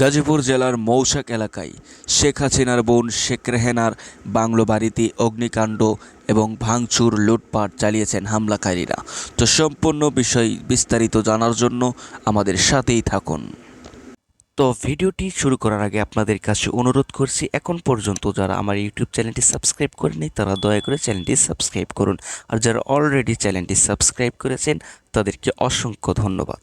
গাজীপুর জেলার মৌসাক এলাকায় শেখ হাসিনার বোন শেখ রেহেনার বাংলো বাড়িতে অগ্নিকাণ্ড এবং ভাঙচুর লুটপাট চালিয়েছেন হামলাকারীরা। তো সম্পূর্ণ বিষয় বিস্তারিত জানার জন্য আমাদের সাথেই থাকুন। তো ভিডিওটি শুরু করার আগে আপনাদের কাছে অনুরোধ করছি, এখন পর্যন্ত যারা আমার ইউটিউব চ্যানেলটি সাবস্ক্রাইব করেনি তারা দয়া করে চ্যানেলটি সাবস্ক্রাইব করুন। আর যারা অলরেডি চ্যানেলটি সাবস্ক্রাইব করেছেন, তাদেরকে অসংখ্য ধন্যবাদ।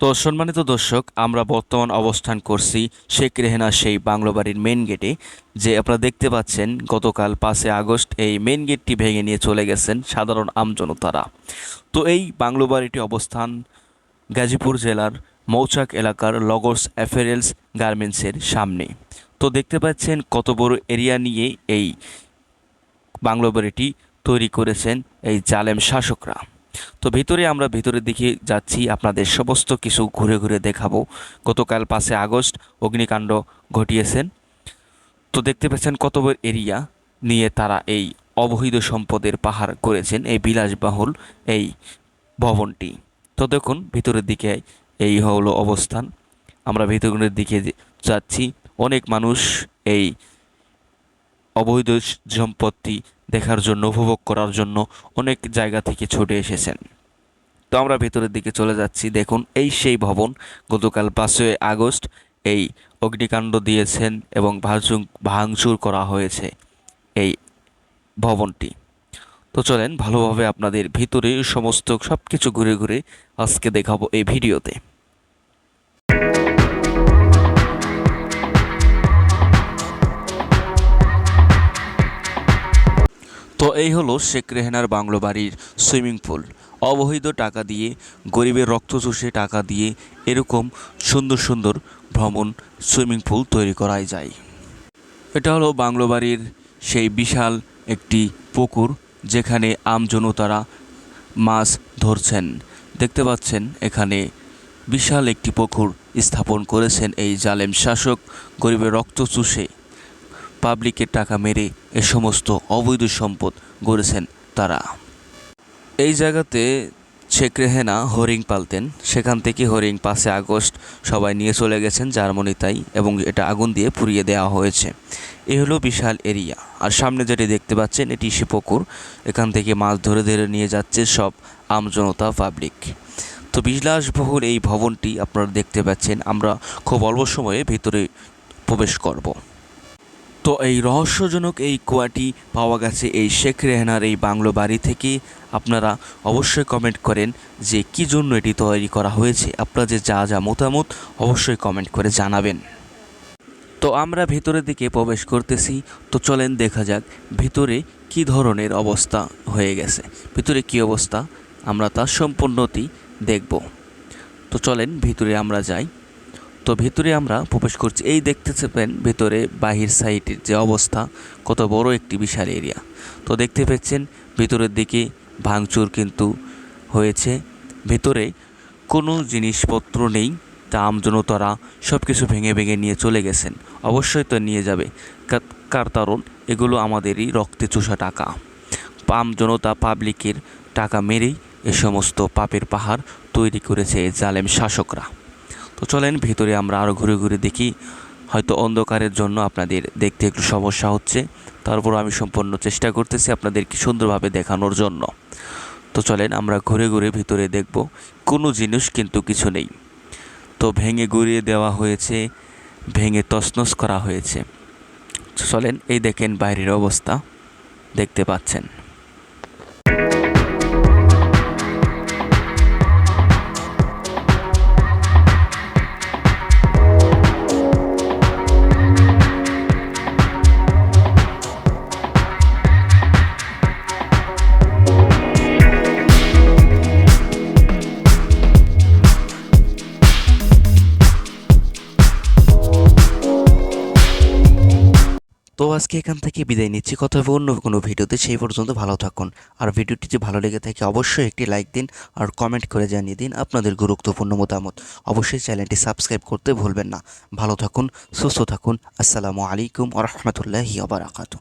তো সম্মানিত দর্শক, আমরা বর্তমান অবস্থান করছি শেখ রেহেনা সেই বাংলো বাড়ির মেন গেটে যে আপনারা দেখতে পাচ্ছেন, গতকাল পাঁচে আগস্ট এই মেন গেটটি ভেঙে নিয়ে চলে গেছেন সাধারণ আমজনতারা তো এই বাংলো বাড়িটি অবস্থান গাজীপুর জেলার মৌচাক এলাকার লগর্স অ্যাফেরেলস গার্মেন্টসের সামনে। তো দেখতে পাচ্ছেন কত বড় এরিয়া নিয়ে এই বাংলো বাড়িটি তৈরি করেছেন এই জালেম শাসকরা। তো ভিতরে আমরা ভিতরের দিকে যাচ্ছি, আপনাদের সমস্ত কিছু ঘুরে ঘুরে দেখাবো। গতকাল পাঁচে আগস্ট অগ্নিকাণ্ড ঘটিয়েছেন। তো দেখতে পাচ্ছেন কত এরিয়া নিয়ে তারা এই অবৈধ সম্পদের পাহাড় করেছেন, এই বিলাসবাহুল এই ভবনটি। তো দেখুন, ভিতরের দিকে এই হলো অবস্থান। আমরা ভিতরের দিকে যাচ্ছি, অনেক মানুষ এই অবৈধ সম্পত্তি দেখার জন্য, উপভোগ করার জন্য অনেক জায়গা থেকে ছুটে এসেছেন। তো আমরা ভেতরের দিকে চলে যাচ্ছি। দেখুন, এই সেই ভবন। গতকাল পাঁচই আগস্ট এই অগ্নিকাণ্ড দিয়েছেন এবং ভাঙচুর ভাঙচুর করা হয়েছে এই ভবনটি। তো চলেন, ভালোভাবে আপনাদের ভিতরে সমস্ত সব কিছু ঘুরে ঘুরে আজকে দেখাবো এই ভিডিওতে। তো এই হলো শেখ রেহেনার বাংলো বাড়ির সুইমিং পুল। অবৈধ টাকা দিয়ে, গরিবের রক্ত চুষে টাকা দিয়ে এরকম সুন্দর সুন্দর ভ্রমণ সুইমিং পুল তৈরি করাই যায়। এটা হলো বাংলো বাড়ির সেই বিশাল একটি পুকুর যেখানে আমজনতারা মাছ ধরছেন। দেখতে পাচ্ছেন এখানে বিশাল একটি পুকুর স্থাপন করেছেন এই জালেম শাসক গরিবের রক্ত চুষে। পাবলিকের টাকা মেরে এ সমস্ত অবৈধ সম্পদ গড়েছেন তারা। এই জায়গাতে শেখ রেহেনা হরিং পালতেন। সেখান থেকে হরিং পাঁচে আগস্ট সবাই নিয়ে চলে গেছেন জার্মানি তাই, এবং এটা আগুন দিয়ে পুড়িয়ে দেওয়া হয়েছে। এ হলো বিশাল এরিয়া। আর সামনে যেটি দেখতে পাচ্ছেন, এটি সে পুকুর। এখান থেকে মাছ ধরে ধরে নিয়ে যাচ্ছে সব আমজনতা পাবলিক। তো বিলাসবহুল এই ভবনটি আপনারা দেখতে পাচ্ছেন। আমরা খুব অল্প সময়ে ভিতরে প্রবেশ করব। তো এই রহস্যজনক এই কুয়াটি পাওয়া গেছে এই শেখ রেহানার এই বাংলো বাড়ি থেকে। আপনারা অবশ্যই কমেন্ট করেন যে কি জন্য এটি তৈরি করা হয়েছে। আপনারা যে যা যা মতামত অবশ্যই কমেন্ট করে জানাবেন। তো আমরা ভেতরের দিকে প্রবেশ করতেছি। তো চলেন দেখা যাক ভিতরে কি ধরনের অবস্থা হয়ে গেছে। ভিতরে কি অবস্থা? আমরা তার সম্পূর্ণটি দেখব। তো চলেন ভিতরে আমরা যাই। তো ভেতরে আমরা প্রবেশ করছি। এই দেখতে পাবেন ভেতরে বাহির সাইডের যে অবস্থা, কত বড় একটি বিশাল এরিয়া তো দেখতে পাচ্ছেন ভেতরের দিকে ভাঙচুর কিন্তু হয়েছে। ভেতরে কোনো জিনিসপত্র নেই, তা আমজনতারা সব কিছু ভেঙে ভেঙে নিয়ে চলে গেছেন। অবশ্যই তো নিয়ে যাবে। কার কারণ? এগুলো আমাদেরই রক্তে চোষা টাকা। আমজনতা পাবলিকের টাকা মেরেই এ সমস্ত পাপের পাহাড় তৈরি করেছে জালেম শাসকরা। তো চলেন ভিতরে আমরা আরও ঘুরে ঘুরে দেখি। হয়তো অন্ধকারের জন্য আপনাদের দেখতে একটু সমস্যা হচ্ছে। তারপর আমি সম্পূর্ণ চেষ্টা করতেছি আপনাদেরকে সুন্দরভাবে দেখানোর জন্য। তো চলেন আমরা ঘুরে ঘুরে ভিতরে দেখব, কোনো জিনিস কিন্তু কিছু নেই। তো ভেঙে গুড়িয়ে দেওয়া হয়েছে, ভেঙে তছনছ করা হয়েছে। চলেন এই দেখেন বাইরের অবস্থা, দেখতে পাচ্ছেন। তো আজকে এখান থেকে বিদায় নিচ্ছি। কথা হবে অন্য কোনো ভিডিওতে। সেই পর্যন্ত ভালো থাকুন। আর ভিডিওটি যদি ভালো লেগে থাকে, অবশ্যই একটি লাইক দিন আর কমেন্ট করে জানিয়ে দিন আপনাদের গুরুত্বপূর্ণ মতামত। অবশ্যই চ্যানেলটি সাবস্ক্রাইব করতে ভুলবেন না। ভালো থাকুন, সুস্থ থাকুন। আসসালামু আলাইকুম আ রহমতুল্লাহি আবরাকাতু